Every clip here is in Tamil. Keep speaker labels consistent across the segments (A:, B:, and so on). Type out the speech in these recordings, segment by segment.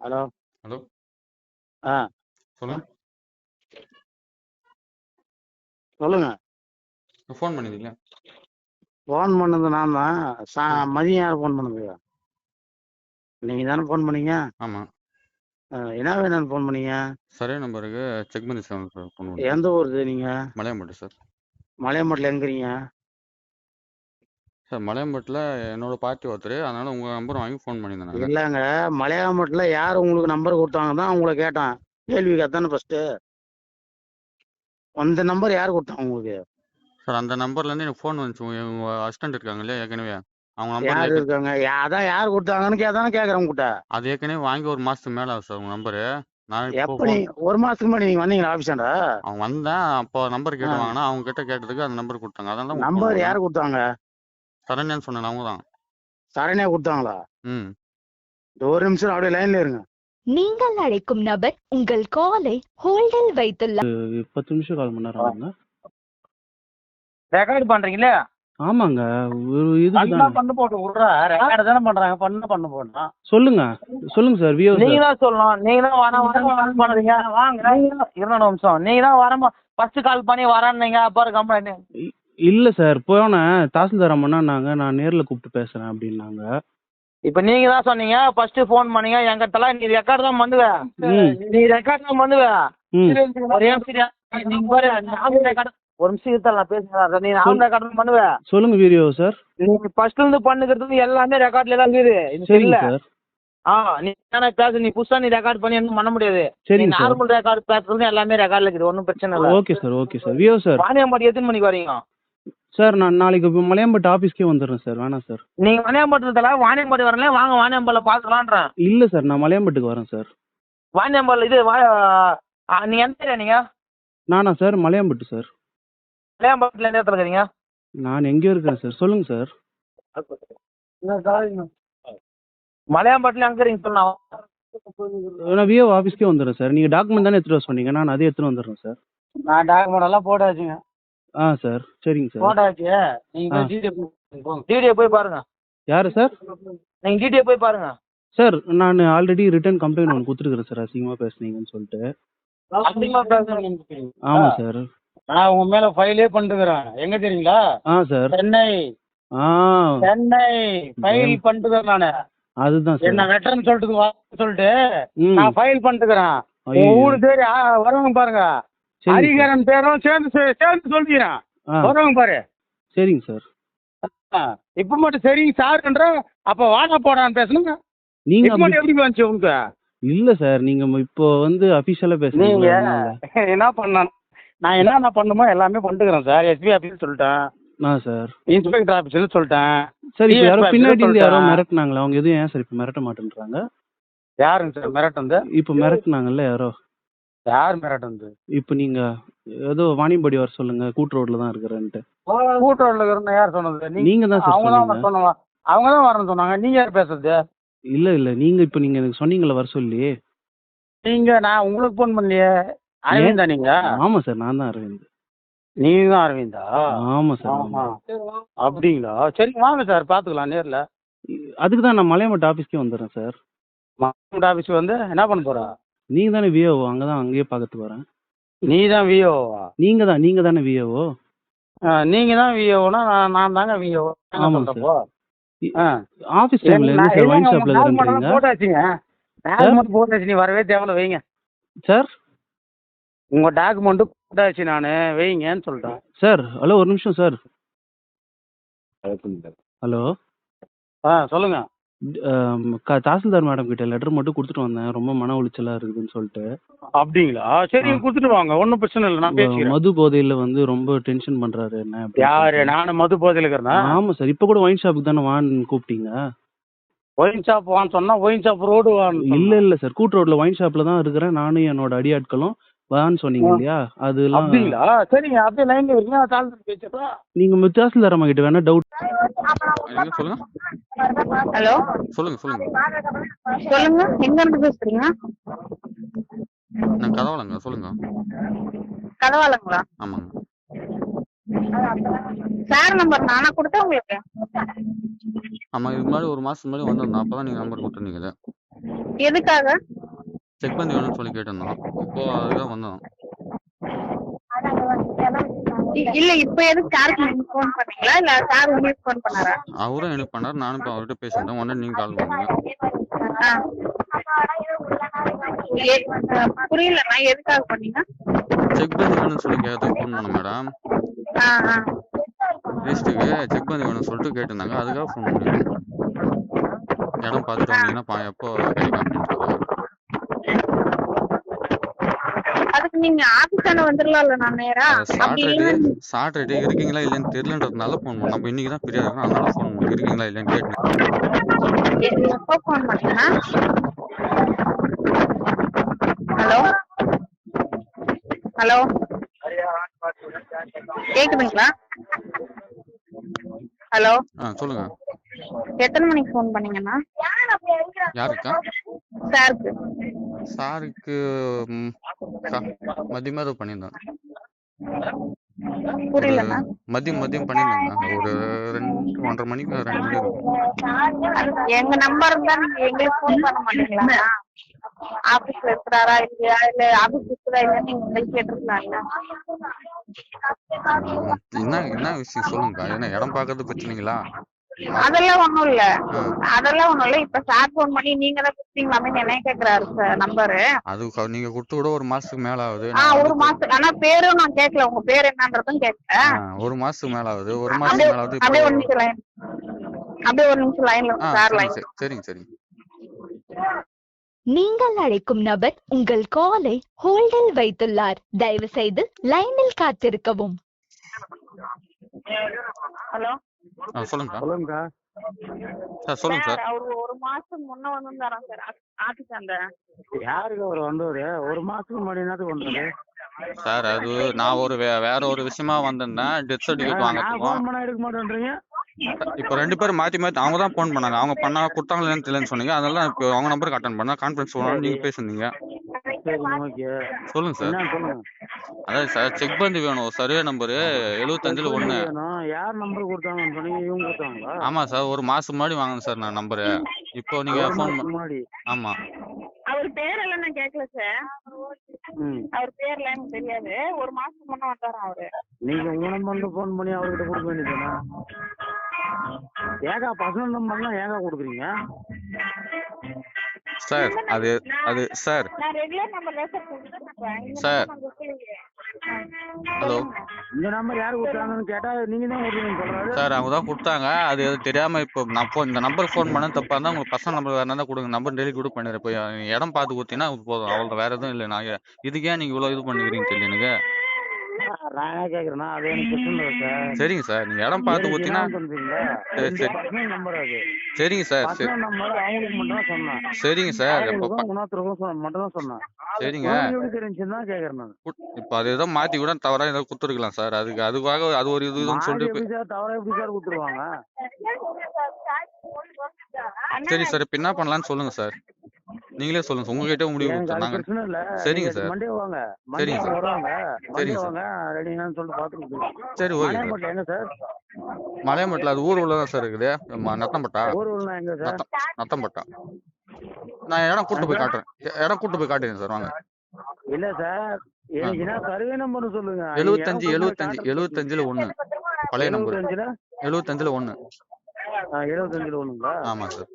A: ஹலோ.
B: ஹலோ.
A: ஆ.
B: சொல்லுங்க.
A: சொல்லுங்க.
B: ஃபோன் பண்ணிருந்தீங்களா?
A: ஃபோன் பண்ணது நான் தான். மதியம் யார் ஃபோன் பண்ணது? நீங்கள் தானே ஃபோன் பண்ணீங்க?
B: ஆமாம்
A: ஆ, என்ன வேணும்னு ஃபோன் பண்ணீங்க?
B: சரியான நம்பருக்கு செக் பண்ணி சார் ஃபோன்
A: எந்த ஊருது நீங்கள்
B: மலையம்பட்டு சார்.
A: மலையம்பட்டில் எங்கிறீங்க?
B: சார் மலையம்பட்டில் என்னோட பார்ட்டி ஒருத்தர். அதனால உங்கள் நம்பர் வாங்கி ஃபோன் பண்ணியிருந்தேன்
A: இல்லைங்க மலையாம்பட்டில் யார் உங்களுக்கு நம்பர் கொடுத்தாங்க தான் உங்களை கேட்டேன். கேள்விக்கு அதானே ஃபஸ்ட்டு அந்த நம்பர் யார் கொடுத்தாங்க உங்களுக்கு?
B: சார் அந்த நம்பர்லேருந்து எனக்கு ஃபோன் வந்துச்சு. உங்க- உங்க அசிஸ்டன்ட் இருக்காங்க இல்லையா ஏற்கனவே? அவங்க
A: யார்
B: நம்பர்
A: இருக்காங்க? யா- அதான் யார் கொடுத்தாங்கன்னு கேதானே கேட்குறேன் உங்ககிட்ட.
B: அது ஏற்கனவே வாங்கி ஒரு மாதத்துக்கு மேலே ஆகுது சார் உங்கள் நம்பரு நான் இப்போ
A: எப்போ நீ ஒரு மாதத்துக்கு முன்னாடி நீங்கள் வந்தீங்களா ஆஃபீஸாண்டா
B: அவங்க வந்தேன் அப்போ நம்பர் கேட்டு
A: ஆ.
B: வாங்கினா அவங்க கிட்ட கேட்டதுக்கு அந்த நம்பர் கொடுத்தாங்க. அதனால தான்
A: நம்பர் யார் கொடுத்தாங்க.
B: சரண்யான்னு சொன்னேன் அவங்க தான்
A: சரணியா கொடுத்தாங்களா?
B: ம்.
A: இந்த ஒரு நிமிஷம் அப்படியே லைன்ல இருங்க.
C: நீங்கள் அழைக்கும் நபர் உங்கள் காலை ஹோல்டில் வைத்துள்ளார்
D: பத்து நிமிஷம் கால் மணி நேரம் ஆகுங்க
E: ரெக்கார்ட் பண்றீங்களே?
D: ஆமாங்க ஒரு இதுக்கு
E: பண்ணா போட்டு விட்றா. ரெக்கார்டு தானே பண்றாங்க பண்ண பண்ண போட்டோம்
D: சொல்லுங்க சொல்லுங்க சார் வியோ
E: நீங்க தான் சொல்லணும் நீங்க தான் வர வர பண்ணுறீங்க. வாங்க. இருபது நிமிஷம் நீங்க தான் வர ஃபர்ஸ்ட் கால் பண்ணி வரேன்னீங்க அப்புறம் கம்ப்ளைண்ட்
D: இல்ல சார் போனேன் தாசில்தார் அம்மன்னாங்க நான் நேர்ல கூப்பிட்டு பேசுறேன் அப்படின்னாங்க.
E: இப்போ நீங்க தான் சொன்னீங்க. ஃபர்ஸ்ட் ஃபோன் பண்ணீங்க. எங்கிட்டலாம் நீ ரெக்கார்ட் தான் பண்ணுவ.
D: ம்.
E: நீ ரெக்கார்ட் தான் பண்ணுவ.
D: ம்.
E: ஒரே நிமிஷம் பாரு. ரெக்கார்ட் ஒரு நிமிஷம் இருத்தல நான் பேசுறேன். நீ நான் ரெக்கார்ட் தான் பண்ணுவ.
D: சொல்லுங்க வீடியோ சார்.
E: நீ ஃபர்ஸ்ட்ல இருந்து பண்ணுகிறது எல்லாமே ரெக்கார்ட்ல தான் இருக்குது இது
D: சரிங்க
E: இல்ல
D: சார்.
E: ஆ நீ என்ன பேசு நீ புதுசா நீ ரெக்கார்ட் பண்ணி எதுவும் பண்ண முடியாது. நீ
D: சரிங்க சார்.
E: நார்மல் ரெக்கார்ட் பேசுறது எல்லாமே ரெக்கார்ட்ல இருக்குது. ஒன்றும் பிரச்சனை இல்லை.
D: Okay sir okay sir. வியோ sir.
E: Vaniyambadi எத்தனை மணிக்கு வரீங்க?
D: சார் நான் நாளைக்கு இப்போ மலையம்பட்டு ஆஃபீஸ்க்கே வந்துடுறேன் சார். வேணாம் சார்.
E: நீங்க வாணியம்பாட்டத்துல வாணியம்பாடி வரல வாங்க வாணியம்பாடியில் பார்க்கலான்றேன்
D: இல்ல சார் நான் மலையம்பட்டுக்கு வரேன் சார்.
E: வாணியம்பாடியில் இது வா ஆ, நீங்க எந்த ஏரியா நீங்க?
D: நானா சார் மலையம்பட்டு சார்.
E: வாணியம்பாடியில் எந்த இடத்துல இருக்கிறீங்க
D: நான் எங்கேயோ இருக்கிறேன் சார். சொல்லுங்க சார்.
E: மலையாம்பாட்டில் எங்க இருக்கீங்க சொல்லு
D: நான் வியோ ஆஃபீஸ்க்கே வந்துடுறேன் சார். நீங்க டாக்குமெண்ட் தானே எடுத்துட்டு வர சொன்னீங்க. நான் அதே எடுத்துட்டு வந்துடுறேன் சார்.
A: நான் டாக்குமெண்ட் எல்லாம் போட்டாச்சுங்க
D: ஆ சார். சரிங்க சார்.
A: போட்டாச்சு நீங்க
D: ஆ.
A: ஜிபே போங்க.
E: டிடிஏ போய் பாருங்க.
D: யாரு சார்?
E: நீங்க டிடிஏ போய் பாருங்க.
D: சார் நான் ஆல்ரெடி ரிட்டர்ன் கம்ப்ளைண்ட் ஒன்று கொடுத்துருக்குறேன் சார். அசிங்கமாக பேசுனீங்கன்னு சொல்லிட்டு.
E: அதிகமா பேசுறீங்க.
D: ஆமாம் சார்.
A: நான் உங்க மேல ஃபைலே பண்ணிட்டுக்கிறேன் எங்க தெரியுங்களா?
D: ஆ சார்.
A: சென்னை.
D: ஆ.
A: சென்னை ஃபைல் பண்ணிட்டுக்கிறேன் நானு.
D: அதுதான்
A: என்ன வெட்டர்னு சொல்லிட்டு சொல்லிட்டு நான் ஃபைல். உங்க ஊரு ஆ, வரவங்க பாருங்க. ஹரிகரன் பேரும் சேர்ந்து சேர்ந்து சொல்லிக்கிறேன் வரவங்க பாரு.
D: சரிங்க சார்.
A: இப்ப மட்டும் சரிங்க சார்ன்ற அப்ப வாடா போடான்னு பேசணுங்க
D: நீங்க
A: மட்டும் எப்படி வந்துச்சு உனக்கு
D: இல்ல சார் நீங்க இப்போ வந்து அபிஷியலா பேசுறீங்க.
A: என்ன பண்ண நான் என்னென்ன பண்ணுமோ எல்லாமே பண்ணிட்டுக்கிறேன் சார். எஸ்பி ஆஃபீஸ் சொல்லிட்டேன்.
D: ஆ சார்.
A: இன்ஸ்பெக்டர் ஆஃபீஸ்னு சொல்லிட்டேன்.
D: சார் இப்போ யாரோ பின்னாடி இருந்து யாரோ. மிரட்டுனாங்களா? அவங்க எதுவும் ஏன் சார் இப்போ மிரட்ட மாட்டேன்றாங்க?
A: யாருங்க சார்? மிரட்டுந்து
D: இப்போ மிரட்டுனாங்கல்ல யாரோ?
A: யார் மிரட்டுந்து
D: இப்போ நீங்க ஏதோ வாணிபடி வர சொல்லுங்க கூட்டு ரோட்ல தான் இருக்கிறேன்ட்டு.
A: கூட்டுறவுல இருக்கிற யார் சொன்னது?
D: நீங்க தான்
A: அவங்க தான்
D: சொன்னீங்க.
A: அவங்க தான் வரேன்னு சொன்னாங்க. நீங்க யார் பேசுறது?
D: இல்ல இல்ல. நீங்க இப்போ நீங்க எனக்கு சொன்னீங்கல்ல வர சொல்லி.
A: நீங்க நான் உங்களுக்கு ஃபோன் பண்ணலையே. அரவிந்தா நீங்க?
D: ஆமா சார் நான் தான் அரவிந்த்.
A: நீங்க தான் அரவிந்தா?
D: ஆமா சார்
A: ஆமா. அப்படிங்களா? சரி வாங்க சார் பாத்துக்கலாம் நேர்ல.
D: அதுக்கு தான் நான் மலையமட்டு ஆஃபீஸ்க்கே வந்துடுறேன் சார்.
A: மாவட்ட ஆபீஸ் வந்து என்ன பண்ண போற?
D: நீங்க தானே விஓ அங்கே தான் அங்கேயே பார்க்கறதுக்கு வரேன்.
A: நீ தான் விஓவா
D: நீங்க தான் நீங்க தானே விஓ
A: நீங்க தான் விஓனா நான் நான் தாங்க விஓ
D: ஆமாங்க
A: சொல்றப்போ?
D: இ-
A: ஆ.
D: ஆஃபீஸ் டைம்ல என்ன சார்? ஒயின் ஷாப்ல இருக்கிறீங்க
A: போட்டாச்சுங்க டாக்குமெண்ட் போட்டாச்சு நீ வரவே தேவையில்ல வைங்க.
D: சார்?
A: உங்க டாக்குமெண்ட் போட்டாச்சு நான் வைங்கன்னு சொல்லிட்டேன்
D: சார் ஹலோ ஒரு நிமிஷம் சார். ஹலோ?
A: ஆ சொல்லுங்க.
D: தாசில்தார் மேடம் கிட்ட லெட்டர் மட்டும் கொடுத்துட்டு வந்தேன். ரொம்ப மன உளைச்சலா இருக்குதுன்னு சொல்லிட்டு.
A: அப்படிங்களா? சரி. கொடுத்துட்டு வாங்க. ஒன்றும் பிரச்சனை இல்லை. நான் பேசிக்கிறேன்.
D: மது போதையில வந்து ரொம்ப டென்ஷன் பண்றாரு என்ன அப்படின்னு
A: யாரு?
D: சொல்லிட்டு.
A: நானும் மது போதையில் இருக்கிறேன்னா
D: ஆமா சார். இப்போ கூட ஒயின் ஷாப்புக்கு தானே வான்னு கூப்பிட்டீங்க?
A: ஒயின் ஷாப் வான்னு சொன்னா ஒயின் ஷாப் ரோடு வான்னு
D: இல்ல இல்ல சார். கூட்டு ரோட்ல ஒயின் ஷாப்ல தான் இருக்கிறேன். நானும் என்னோட அடியாட்களும் வான்னு சொன்னீங்க. இல்லையா? அதெல்லாம்
A: அப்படிங்களா? சரிங்க அப்படியே லைன்ல இருக்கீங்க தாழ்ந்து பேசுறா
D: நீங்க ம- தாசில்தார் அம்மா கிட்ட வேணா டவுட்
B: சொல்லுங்க?
C: ஹலோ?
B: சொல்லுங்க சொல்லுங்க.
C: சொல்லுங்க எங்க இருந்து பேசுறீங்க?
B: நான் கதவலைங்க சொல்லுங்க.
C: கதவாளங்களா?
B: ஆமாங்க.
C: சார் நம்பர் நானா கொடுத்தேன் உங்களுக்கு?
B: ஆமா இதுக்கு முன்னாடி ஒரு மாசம் முன்னாடி வந்திருந்தேன் அப்பதான் நீங்க நம்பர் கொடுத்துருந்தீங்க
F: எதுக்காக?
B: செக் பண்ணி வேணும்னு சொல்லி கேட்டிருந்தோம். இப்போ அதுதான் வந்தோம்.
F: இல்ல இப்ப எதுக்கு சாருக்கு நீங்க ஃபோன் பண்ணீங்களா? இல்ல சார் உங்களுக்கு ஃபோன் பண்ணாரா?
B: அவரும் எனக்கு பண்ணார் நானும் இப்போ அவர்கிட்ட பேசிட்டேன் உடனே நீங்கள் கால் பண்ணீங்க.
F: ஆ, புரியலண்ணா எதுக்காக பண்ணீங்க?
B: செக் பண்ணி வேணும்னு சொல்லி கேட்டு ஃபோன் பண்ணேன் மேடம். லிஸ்ட்டுக்கு செக் பண்ணி வேணும்னு சொல்லிட்டு கேட்டிருந்தாங்க. அதுக்காக ஃபோன் பண்ணிருக்கேன் இடம் பார்த்துட்டு வந்தீங்கன்னா எப்போ கிடைக்கும் அப்படின்னு சொல்லுவாங்க
F: அதுக்கு நீங்க ஆபீஸான வந்துடலாம்ல நான் நேரா?
B: சாட்டர்டே சாட்டர்டே இருக்கீங்களா இல்லைன்னு தெரியலன்றதுனால ஃபோன் பண்ணோம் நம்ம இன்னைக்கு தான் இருக்கோம். அதனால ஃபோன் பண்ணி இருக்கீங்களா இல்லைன்னு கேட்டேன்.
F: எப்போ ஃபோன் பண்ணீங்கன்னா ஹலோ ஹலோ கேக்குதுங்களா? ஹலோ
B: ஆ சொல்லுங்க.
F: எத்தனை மணிக்கு ஃபோன் பண்ணீங்கண்ணா
B: யாருக்கா?
F: சாருக்கு
B: சாருக்கு ம், கா- மதியமாக ஏதோ
F: புரியலண்ணா
B: மதியம் மதியம் பண்ணியிருந்தேங்க. ஒரு ரெண்டு ஒன்றரை மணிக்கு ரெண்டு மணி இருக்கும்
F: எங்க நம்பர் இருந்தா நீங்க எங்களுக்கு ஃபோன் பண்ண மாட்டீங்களா? ஆபீஸ்ல இருக்கிறாரா இல்லையா? இல்ல ஆபீஸ் இருக்குதா இல்லையா? நீங்க கேட்டிருக்கலாம்ல.
B: என்ன என்ன விஷயம் சொல்லுங்கக்கா? என்ன இடம் பார்க்கறது பிரச்சனைங்களா?
F: அதெல்லாம் ஒண்ணும் இல்ல. அதெல்லாம் ஒண்ணும் இல்ல. இப்ப சார் ஃபோன் பண்ணி நீங்க தான் கொடுத்தீங்களாமே என்ன கேக்குறாரு சார் நம்பரு
B: அது நீங்க கொடுத்து கூட ஒரு மாசத்துக்கு மேல ஆகுது.
F: ஒரு மாசம் ஆனா பேரும் நான் கேட்கல உங்க பேர் என்னன்றதும் கேட்கல
B: ஆ, ஒரு மாசத்துக்கு மேல ஆகுது. ஒரு
F: அப்படியே
B: மாசத்துக்கு மேல ஆகுது.
F: அப்படியே ஒரு நிமிஷம் லைன் அப்படியே ஒரு நிமிஷம் லைன்ல சார் லைன்
B: சரி- சரிங்க சரிங்க.
C: நீங்கள் அழைக்கும் நபர் உங்கள் காலை ஹோல்டில் வைத்துள்ளார். தயவு செய்து லைனில் காத்திருக்கவும்.
F: ஹலோ
B: ஆ சொல்லுங்கக்கா சார். சொல்லுங்க.
F: சார் அவரு ஒரு மாசம் முன்ன வந்திருந்தாராம் சார் ஆபீஸ் அந்த.
A: யாருக்கு அவர் வந்தவர்? ஒரு மாசத்துக்கு முன்னாடி என்னத்துக்கு வந்தது?
B: சார் அது நான் ஒரு வே- வேற ஒரு விஷயமா வந்திருந்தேன் டெத் சர்டிஃபிகேட்
A: பண்ணா எடுக்க மாட்டேன்றீங்க?
B: இப்போ ரெண்டு பேரும் மாத்தி மாத்தி அவங்க தான் ஃபோன் பண்ணாங்க. அவங்க பண்ணா கொடுத்தாங்களேன்னு தெரியலன்னு சொன்னீங்க. அதனால தான் இப்போ அவங்க நம்பருக்கு அட்டன் பண்ணா கான்ஃபரன்ஸ் போனாலும் நீங்க பேசுனீங்க
A: சரி ஓகே
B: சொல்லுங்க சார்.
A: என்ன சொல்லுங்க?
B: அதாவது சார் செக் பண்ணி வேணும். சர்வே நம்பரு எழுபத்தஞ்சில் ஒன்று
A: வேணும். யார் நம்பர் கொடுத்தாங்கன்னு சொன்னீங்க? இவங்க கொடுத்தாங்களா?
B: ஆமா சார் ஒரு மாசம் முன்னாடி வாங்கினேன் சார் நான் நம்பரு இப்போ நீங்க ஃபோன்
A: முன்னாடி.
B: ஆமா.
F: அவர் பேரெல்லாம் நான் கேட்கல சார்.
A: ம்.
F: அவர் பேர்லாம் எனக்கு தெரியாது. ஒரு மாசத்துக்கு முன்ன வந்தாராம் அவரு.
A: நீங்க உங்க நம்பர்ல ஃபோன் பண்ணி அவர்கிட்ட கொடுக்க வேண்டியதுதானே? ஏகா பர்சனல் நம்பர்லாம் ஏகா கொடுக்குறீங்க?
B: சார் அது அது சார்.
F: நான் ரெகுலர் நம்பர்ல சார்.
B: ஹலோ.
A: இந்த நம்பர் யார் கொடுத்தாங்கன்னு கேட்டா நீங்க தான் சொல்றாரு.
B: சார் அவங்க தான் கொடுத்தாங்க. அது தெரியாம இப்போ நான் ஃபோன் இந்த நம்பர் ஃபோன் பண்ண தப்பா இருந்தா உங்களுக்கு பர்சனல் நம்பர் வேற இருந்தா கொடுங்க. நம்பர் டெலிட் கூட பண்ணிடுறேன். இப்போ இடம் பார்த்து கொடுத்தீங்கன்னா போதும். அவ்வளோ வேற எதுவும் இல்லை. நான் இதுக்கே நீங்க இவ்வளோ இது பண்ணிக்கிறீங்க தெரியல எனக்கு.
A: நான் என்ன கேக்குறேன்னா அது எனக்கு இல்லை சார்.
B: சரிங்க சார். நீங்க இடம் பார்த்து கொடுத்தீங்கன்னா சரி, சரி.
A: பர்சனல் நம்பர் அது.
B: சரிங்க சார் சரி.
A: நம்பர் அவங்களுக்கு மட்டும் தான் சொன்னேன்.
B: சரிங்க சார்.
A: சொன்ன- மட்டும் தான் சொன்னேன்.
B: சரிங்க.
A: தெரிஞ்சுன்னு தான் கேக்குறேன் நான்.
B: இப்போ அது ஏதோ மாத்தி கூட தவறா ஏதோ கொடுத்துருக்கலாம் சார். அதுக்கு அதுக்காக அது ஒரு இது இதுன்னு சொல்லிட்டு
A: எப்படி சார்? தவறா எப்படி சார் கொடுத்துருவாங்க?
B: சரி சார் இப்போ என்ன பண்ணலாம்னு சொல்லுங்க சார். நீங்களே சொல்லுங்க சார். உங்ககிட்ட முடிவு
A: இல்ல.
B: சரிங்க சார்.
A: மண்டே வாங்க. மண்டே
B: சரிங்க சார்.
A: வருவாங்க மண்டே. வாங்க ரெடிங்கன்னு சொல்லிட்டு பாத்து கொடுத்துருவோம்
B: சரி ஓகே
A: எங்க சார்?
B: மலையம்பட்டில் அது ஊர் உள்ள தான் சார் இருக்குது. நத்தம்பட்டா?
A: ஊர்வலம் எங்க சார்?
B: நத்தம் நத்தம்பட்டா. நான் இடம் கூட்டு போய் காட்டுறேன். இடம் கூட்டு போய் காட்டுறேன் சார். வாங்க.
A: இல்ல சார். எனக்கு என்ன சர்வே நம்பர் சொல்லுங்க.
B: எழுபத்தஞ்சு எழுபத்தஞ்சு எழுபத்தஞ்சுல ஒண்ணு. பழைய நம்பர்.
A: எழுபத்தஞ்சுல
B: ஒண்ணு.
A: எழுபத்தஞ்சுல ஒண்ணுங்களா?
B: ஆமா சார்.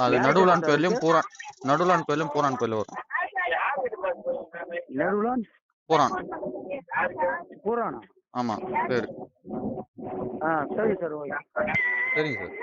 B: அது நடுவுலான் பேர்லயும் பூரான் நடுவுலான் பேர்லயும் பூரான் பேர்ல வரும்.
A: நடுவுலான்
B: பூரான்
A: பூரானா
B: ஆமா சரி
A: ஆ சரி சார் ஓகே.
B: சரிங்க சார்.